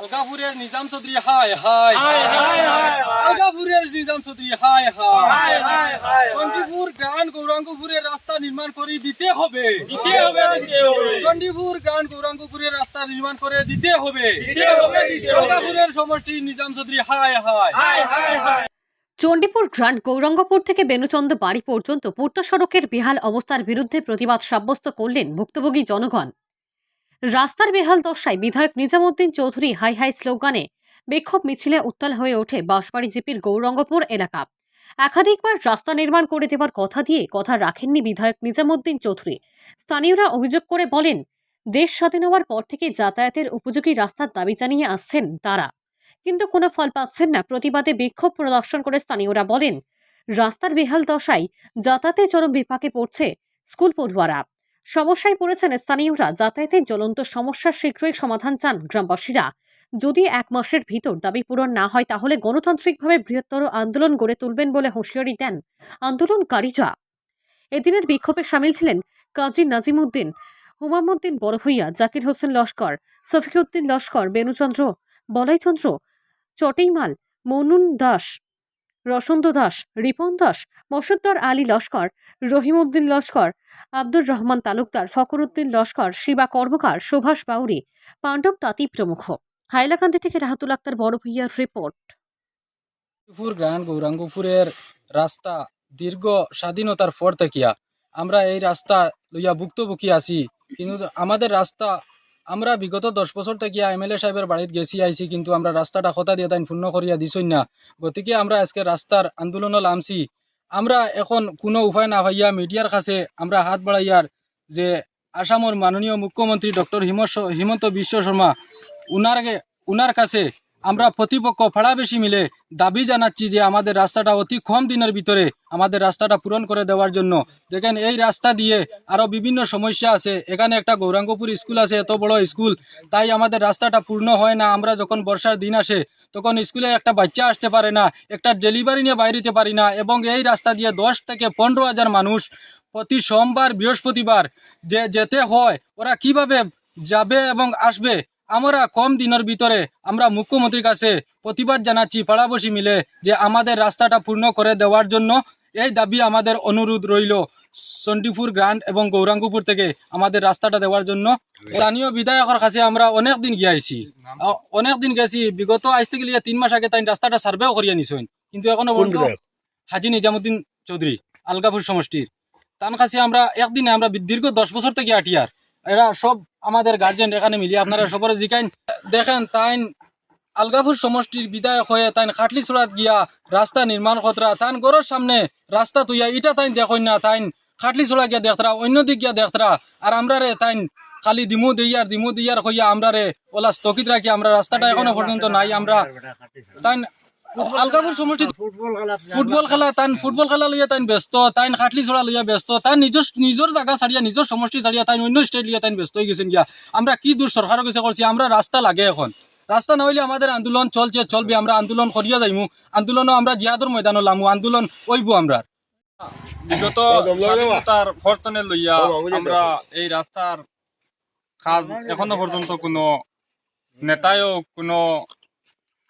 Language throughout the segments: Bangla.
আলগাপুরের নিজাম চৌধুরী হায়, হায়। আলগাপুরের নিজাম চৌধুরী। চণ্ডীপুর গ্রান্ড গৌরাঙ্গপুরের রাস্তা নির্মাণ করে দিতে হবে দিতে হবে, দিতে হবে। চণ্ডীপুর গ্রান্ড গৌরাঙ্গপুরের রাস্তা নির্মাণ করে দিতে হবে দিতে হবে, দিতে হবে। আলগাপুরের সমষ্টি নিজাম চৌধুরী হায়, হায়। চণ্ডীপুর গ্রান্ড গৌরঙ্গপুর থেকে বেনুচন্দ বাড়ি পর্যন্ত পূর্ত সড়কের বেহাল অবস্থার বিরুদ্ধে প্রতিবাদ সাব্যস্ত করলেন ভুক্তভোগী জনগণ রাস্তার বেহাল দশায় বিধায়ক নিজামুদ্দিন চৌধুরী হাই হাই স্লোগানে বিক্ষোভ মিছিলে উত্তাল হয়ে ওঠে বাঁশবাড়ি জিপির গৌরঙ্গপুর এলাকা। একাধিকবার রাস্তা নির্মাণ করে দেওয়ার কথা দিয়ে কথা রাখেননি বিধায়ক নিজামুদ্দিন চৌধুরী। স্থানীয়রা অভিযোগ করে বলেন, দেশ স্বাধীন হওয়ার পর থেকে যাতায়াতের উপযোগী রাস্তার দাবি জানিয়ে আসছেন তারা। কিন্তু কোনো ফল পাচ্ছেন না। প্রতিবাদে বিক্ষোভ প্রদর্শন করে স্থানীয়রা বলেন, রাস্তার বেহাল দশায় যাতায়াতে চরম বিপাকে পড়ছে স্কুল পড়ুয়ারা। সমস্যায় পড়েছেন স্থানীয়রা। যাতায়াতের জ্বলন্ত সমস্যার শীঘ্রই সমাধান চান গ্রামবাসীরা। যদি এক মাসের ভিতর দাবি পূরণ না হয়, তাহলে গণতান্ত্রিকভাবে বৃহত্তর আন্দোলন গড়ে তুলবেন বলে হুঁশিয়ারি দেন আন্দোলনকারীরা। এদিনের বিক্ষোভে সামিল ছিলেন কাজী নাজিমুদ্দিন হুমামুদ্দিন বড়ভূইয়া, জাকির হোসেন লস্কর সফিকউদ্দিন লস্কর বেনুচন্দ্র বলাইচন্দ্র চটেইমাল মনুন দাস রসন্ত দাস, রিপন দাস, মসুদ্দার আলী লস্কর, রহিমউদ্দিন লস্কর, আব্দুর রহমান তালুকদার, ফখরুদ্দিন লস্কর, শিবা কর্মকার, সুভাষ বাউরি, পাণ্ডব তাঁতি প্রমুখ। হাইলাকান্দি থেকে রাহাতুল আক্তার, বড় ভূইয়ার রিপোর্ট। গ্রান্ড গৌরাঙ্গপুরের রাস্তা দীর্ঘ স্বাধীনতার পর থেকিয়া আমরা এই রাস্তা লইয়া ভুক্তভোগী আছি। কিন্তু আমাদের রাস্তা আমরা বিগত দশ বছর থেকে এ সাহেবের বাড়িতে গেছি, আইছি, কিন্তু আমরা রাস্তাটা কথা দিয়ে তাই পূর্ণ করিয়া দিছই না। গতিকে আমরা আজকে রাস্তার আন্দোলনও নামছি। আমরা এখন কোনো উপায় না ভাইয়া মিডিয়ার কাছে আমরা হাত বাড়াইয়ার যে আসামের মাননীয় মুখ্যমন্ত্রী ডক্টর হিমন্ত বিশ্ব শর্মা উনার উনার কাছে আমরা প্রতিপক্ষ ফাড়াবেশি মিলে দাবি জানাচ্ছি যে আমাদের রাস্তাটা অতি কম দিনের ভিতরে আমাদের রাস্তাটা পূরণ করে দেওয়ার জন্য। দেখেন, এই রাস্তা দিয়ে আরও বিভিন্ন সমস্যা আছে। এখানে একটা গৌরাঙ্গপুর স্কুল আছে, এত বড় স্কুল। তাই আমাদের রাস্তাটা পূর্ণ হয় না। আমরা যখন বর্ষার দিন আসে, তখন স্কুলে একটা বাচ্চা আসতে পারে না, একটা ডেলিভারি নিয়ে বাইরেতে পারি না এবং এই রাস্তা দিয়ে দশ থেকে পনেরো হাজার মানুষ প্রতি সোমবার, বৃহস্পতিবার যে যেতে হয়, ওরা কীভাবে যাবে এবং আসবে? আমরা কম দিনের ভিতরে আমরা মুখ্যমন্ত্রীর কাছে প্রতিবাদ জানাচ্ছি পাড়াবসী মিলে যে আমাদের রাস্তাটা পূর্ণ করে দেওয়ার জন্য এই দাবি আমাদের অনুরোধ রইল। চণ্ডীপুর গ্রান্ড এবং গৌরাঙ্গপুর থেকে আমাদের রাস্তাটা দেওয়ার জন্য। স্থানীয় বিধায়কের কাছে আমরা অনেক দিন গিয়েছি। অনেক দিন গেছি। বিগত আজ থেকে লিয়ে তিন মাস আগে তাই রাস্তাটা সার্ভেও করিয়া নিছেন। কিন্তু এখনও হাজি নিজামুদ্দিন চৌধুরী আলগাপুর সমষ্টির। তার কাছে আমরা একদিনে আমরা দীর্ঘ দশ বছর থেকে আটিয়ার। এরা সব আমাদের গার্জেন এখানে মিলিয়ে আপনারা সবরে জিকাইন। দেখেন তাইন আলগাপুর সমষ্টির বিধায়ক হয়ে তাইন খাটলি চূড়াত গিয়া রাস্তা নির্মাণ কতরা, তাইন গড়ের সামনে রাস্তা তুইয়া, ইটা তাইন দেখুন না, তাইন খাটলি চূড়া গিয়া দেখতরা অন্য দিক গিয়া দেখতরা। আর আমরা রে তাইন খালি দিমু দিয়ার দিমু দিয়ার হইয়া আমরা রে ওলা স্থগিত রাখি, আমরা রাস্তাটা এখনও পর্যন্ত নাই, আমরা তাইন ফুটবল খেলা। তাইন ফুটবল খেলা লইয়া তাইন ব্যস্ত তাইন খাটলি লইয়া ব্যস্ত তাই নিজের নিজের জায়গা ছাড়িয়া নিজের সমষ্টি ছাড়িয়া তাইন অন্য স্টেট লইয়া তাইন ব্যস্ত হয়ে গেছেন গিয়া। আমরা কি দূর সরকারের কাছে করছি আমরা রাস্তা লাগে এখন। রাস্তা না হইলে আমাদের আন্দোলন চলছে চলবে আমরা আন্দোলন করিয়া যাইমু। আন্দোলনও আমরা জিয়াদর ময়দানও লামু আন্দোলন ওইব আমরা। বিগত স্বাধীনতার ফর্তনে লইয়া আমরা এই রাস্তার কাজ এখনও পর্যন্ত কোনো নেতায়ও কোনো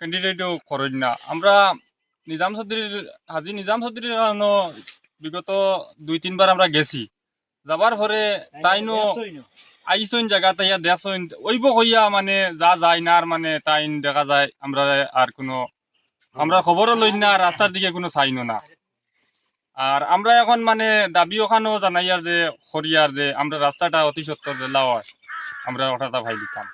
ক্যান্ডিডেটও করেন না। আমরা নিজাম চৌধুরীর হাজি নিজাম চৌধুরীর কারণে বিগত দুই তিনবার আমরা গেছি। যাবার পরে তাইনো আইসইন জায়গা তাইয়া দেখছইন ওইব হইয়া মানে যা যায় না আর মানে তাইন দেখা যায় আমরা আর কোনো আমরা খবরও লই না রাস্তার দিকে কোনো চাইনো না। আর আমরা এখন মানে দাবি ওখানেও জানাই আর যে হরিয়ার যে আমরা রাস্তাটা অতি সত্তর জেলা হয় আমরা ওটা ভাই দিতাম